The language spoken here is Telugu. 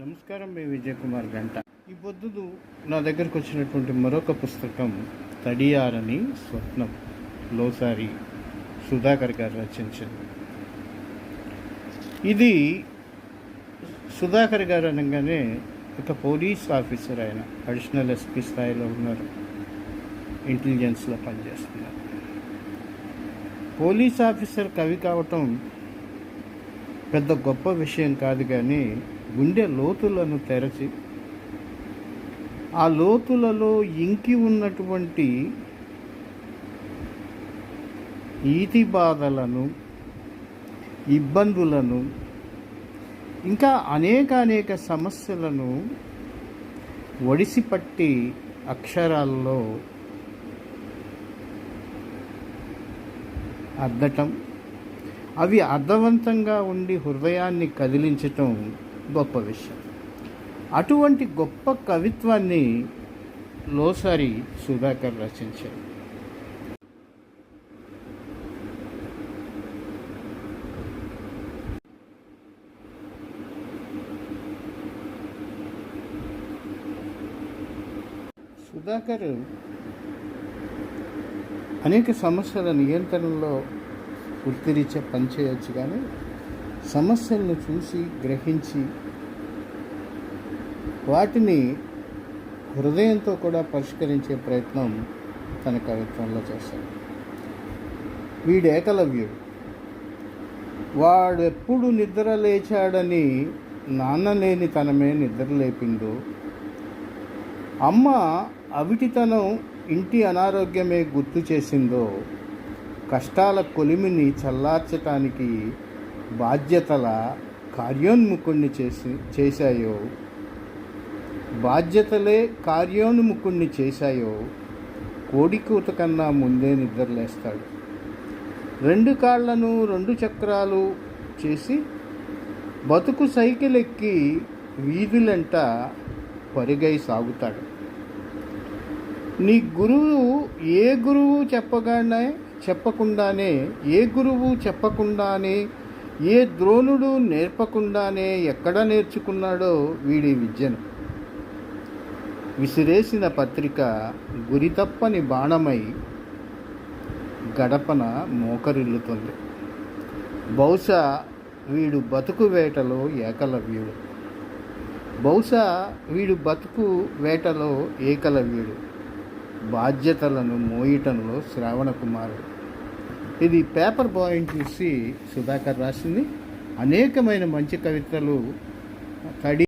నమస్కారం మీ విజయ్ కుమార్ గంట. ఈ పొద్దు నా దగ్గరకు వచ్చినటువంటి మరొక పుస్తకం తడియారని స్వప్నం లోసారి సుధాకర్ గారు రచించింది. ఇది సుధాకర్ గారు అనగానే ఒక పోలీస్ ఆఫీసర్ ఆయన అడిషనల్ ఎస్పీ స్థాయిలో ఉన్నారు. ఇంటెలిజెన్స్లో పనిచేస్తున్నారు. పోలీస్ ఆఫీసర్ కవి కావటం పెద్ద గొప్ప విషయం కాదు కానీ గుండె లోతులను తెరచి ఆ లోతులలో ఇంకి ఉన్నటువంటి ఈతి బాధలను ఇబ్బందులను ఇంకా అనేక అనేక సమస్యలను ఒడిసిపట్టి అక్షరాల్లో అద్దటం అవి అర్థవంతంగా ఉండి హృదయాన్ని కదిలించటం గొప్ప విషయం. అటువంటి గొప్ప కవిత్వాన్ని లోసారి సుధాకర్ రచించారు. సుధాకర్ అనేక సమస్యల నియంత్రణలో వృత్తిరీత్యా పనిచేయచ్చు కానీ సమస్యలను చూసి గ్రహించి వాటిని హృదయంతో కూడా పరిష్కరించే ప్రయత్నం తన కవిత్వంలో చేశాడు వీడు ఏకలవ్యుడు వాడెప్పుడు నిద్ర లేచాడని నాన్న లేని తనమే నిద్ర లేపిండు. అమ్మ అవిటితనం ఇంటి అనారోగ్యమే గుర్తు చేసిందో కష్టాల కొలిమిని చల్లార్చటానికి బాధ్యతల కార్యోన్ముఖుణ్ణి చేసి చేశాయో? బాధ్యతలే కార్యోన్ముఖుణ్ణి చేశాయో? కోడికూత కన్నా ముందే నిద్రలేస్తాడు. రెండు కాళ్ళను రెండు చక్రాలు చేసి బతుకు సైకిల్ ఎక్కి వీధులంట పరిగై సాగుతాడు. నీ గురువు ఏ గురువు చెప్పగానే చెప్పకుండానే ఏ గురువు చెప్పకుండానే ఏ ద్రోణుడు నేర్పకుండానే ఎక్కడ నేర్చుకున్నాడో వీడి విద్యను. విసిరేసిన పత్రిక గురితప్పని బాణమై గడపన మోకరిల్లుతుంది. బహుశా వీడు బతుకు వేటలో ఏకలవ్యుడు. బహుశా వీడు బతుకు వేటలో ఏకలవ్యుడు. బాధ్యతలను మోయటంలో శ్రావణ కుమారుడు ఇది పేపర్ బాయ్ని చూసి సుధాకర్ రాసింది. అనేకమైన మంచి కవితలు కడి